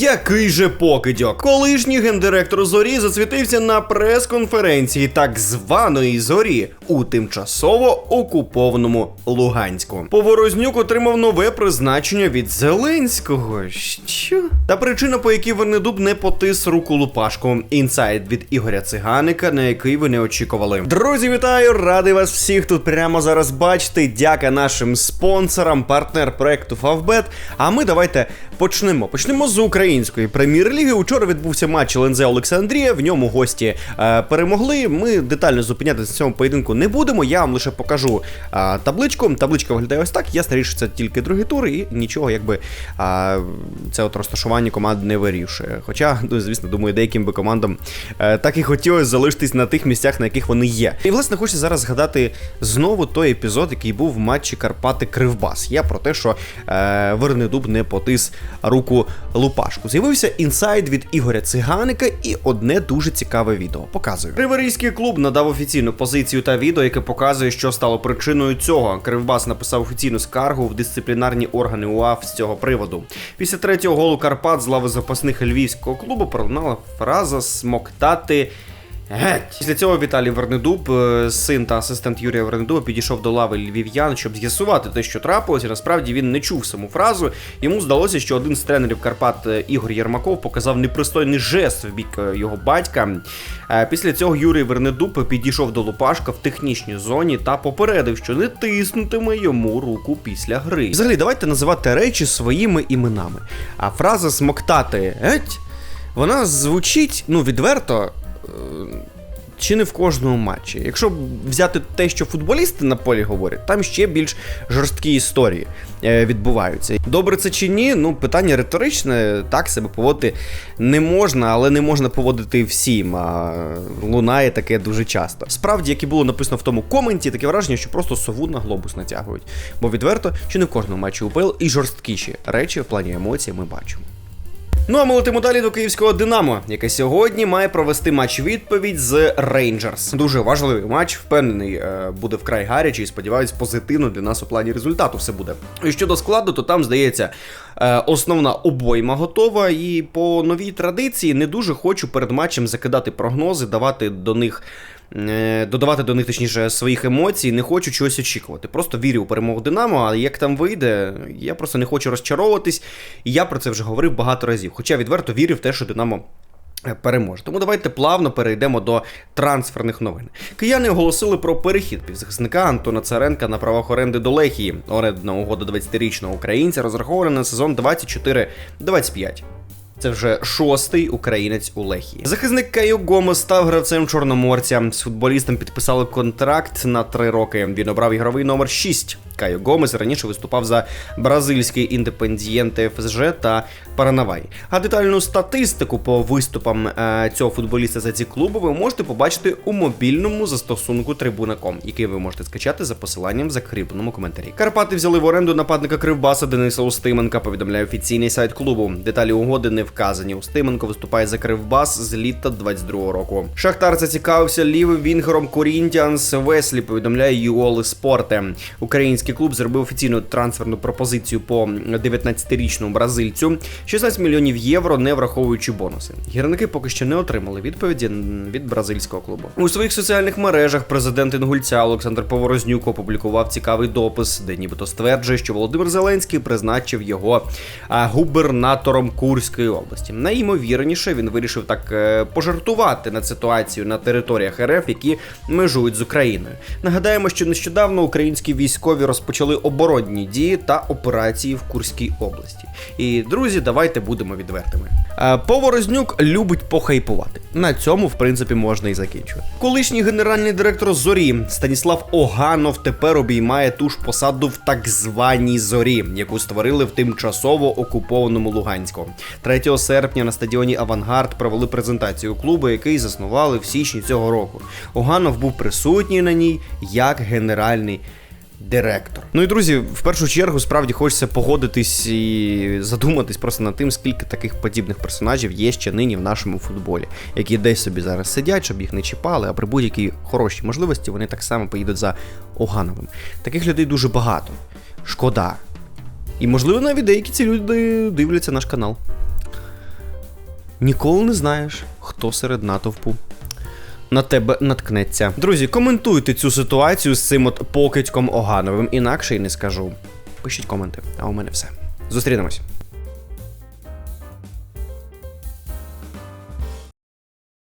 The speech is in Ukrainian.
Який же покидьок? Колишній гендиректор зорі засвітився на прес-конференції так званої зорі у тимчасово окупованому Луганську. Поворознюк отримав нове призначення від Зеленського. Що? Та причина, по якій Вернедуб не потис руку Лупашку. Інсайд від Ігоря Циганика, на який ви не очікували. Друзі, вітаю! Радий вас всіх тут прямо зараз бачити. Дяка нашим спонсорам, партнер проекту Фавбет. А ми давайте почнемо. Почнемо з української прем'єр-ліги. Учора відбувся матч ЛНЗ Олександрія. В ньому гості е, перемогли. Ми детально зупинятися в цьому поєдинку не будемо. Я вам лише покажу е, табличку. Табличка виглядає ось так. Ясно що це тільки другий тур, і нічого, якби е, це от розташування команд не вирішує. Хоча, ну, звісно, думаю, деяким би командам е, так і хотілося залишитись на тих місцях, на яких вони є. І власне хочеться зараз згадати знову той епізод, який був в матчі Карпати Кривбас. Я про те, що е, Вернедуб не потис руку Лупашку. З'явився інсайд від Ігоря Циганика і одне дуже цікаве відео. Показую. Криворізький клуб надав офіційну позицію та відео, яке показує, що стало причиною цього. Кривбас написав офіційну скаргу в дисциплінарні органи УАФ з цього приводу. Після третього голу Карпат з лави запасних львівського клубу пролунала фраза смоктати. Геть. Після цього Віталій Вернедуб, е, син та асистент Юрія Вернедуба, підійшов до лави львів'ян, щоб з'ясувати те, що трапилося. Насправді він не чув саму фразу. Йому здалося, що один з тренерів Карпат е, Ігор Єрмаков показав непристойний жест в бік е, його батька. Після цього Юрій Вернедуб підійшов до Лупашка в технічній зоні та попередив, що не тиснутиме йому руку після гри. Взагалі, давайте називати речі своїми іменами. А фраза смоктати геть, вона звучить ну відверто. Е, чи не в кожному матчі. Якщо взяти те, що футболісти на полі говорять, там ще більш жорсткі історії е, відбуваються. Добре це чи ні? Ну, питання риторичне, так себе поводити не можна, але не можна поводити всім. А лунає таке дуже часто. Справді, як і було написано в тому коменті, таке враження, що просто сову на глобус натягують. Бо відверто, що не в кожному матчі УПЛ і жорсткіші речі в плані емоцій ми бачимо. Ну а ми летимо далі до київського Динамо, яке сьогодні має провести матч відповідь з Рейнджерс. Дуже важливий матч, впевнений, е, буде вкрай гарячий. Сподіваюсь, позитивно для нас у плані результату все буде. І щодо складу, то там здається. е, Основна обойма готова, і по новій традиції не дуже хочу перед матчем закидати прогнози, давати до них додавати до них точніше своїх емоцій, не хочу чогось очікувати. Просто вірю у перемогу Динамо, а як там вийде, я просто не хочу розчаровуватись. І я про це вже говорив багато разів. Хоча відверто вірю в те, що Динамо. е, Переможе. Тому давайте плавно перейдемо до трансферних новин. Кияни оголосили про перехід півзахисника Антона Царенка на правах оренди до Лехії. Орендна угода 20-річного українця розрахована на сезон 24-25. Це вже шостий українець у Лехії. Захисник Каю Гомес став гравцем чорноморця. З футболістом підписали контракт на три роки. Він обрав ігровий номер 6. Кайо Гомес раніше виступав за бразильський індепендієнте ФСЖ та Паранавай. А детальну статистику по виступам е, цього футболіста за ці клуби ви можете побачити у мобільному застосунку Трибуна.ком, який ви можете скачати за посиланням в закріпленому коментарі. Карпати взяли в оренду нападника Кривбаса Дениса Устименка. Повідомляє офіційний сайт клубу. Деталі угоди не вказані. Устименко виступає за Кривбас з літа 22-го року. Шахтар зацікавився лівим вінгером Корінтіанс Веслі. Повідомляє Юоли Спорте. Український клуб зробив офіційну трансферну пропозицію по 19-річному бразильцю. 16 мільйонів євро, не враховуючи бонуси. Гірники поки що не отримали відповіді від бразильського клубу. У своїх соціальних мережах президент Інгульця Олександр Поворознюк опублікував цікавий допис, де нібито стверджує, що Володимир Зеленський призначив його губернатором Курської області. Найімовірніше він вирішив так е, пожартувати над ситуацією на територіях РФ, які межують з Україною. Нагадаємо, що нещодавно українські військові розпочали оборонні дії та операції в Курській області. І друзі, давайте будемо відвертими. Е, Поворознюк любить похайпувати. На цьому, в принципі, можна і закінчувати. Колишній генеральний директор зорі Станіслав Оганов тепер обіймає ту ж посаду в так званій зорі, яку створили в тимчасово окупованому Луганську. 3 серпня на стадіоні Авангард провели презентацію клубу, який заснували в січні цього року. Оганов був присутній на ній як генеральний директор. Ну і друзі, в першу чергу справді хочеться погодитись і задуматись просто над тим, скільки таких подібних персонажів є ще нині в нашому футболі, які десь собі зараз сидять, щоб їх не чіпали, а при будь-якій хорошій можливості вони так само поїдуть за Огановим. Таких людей дуже багато. Шкода. І можливо навіть деякі ці люди дивляться наш канал. Ніколи не знаєш, хто серед натовпу на тебе наткнеться. Друзі, коментуйте цю ситуацію з цим от покидьком Огановим, інакше й не скажу. Пишіть коменти, а у мене все. Зустрінемось.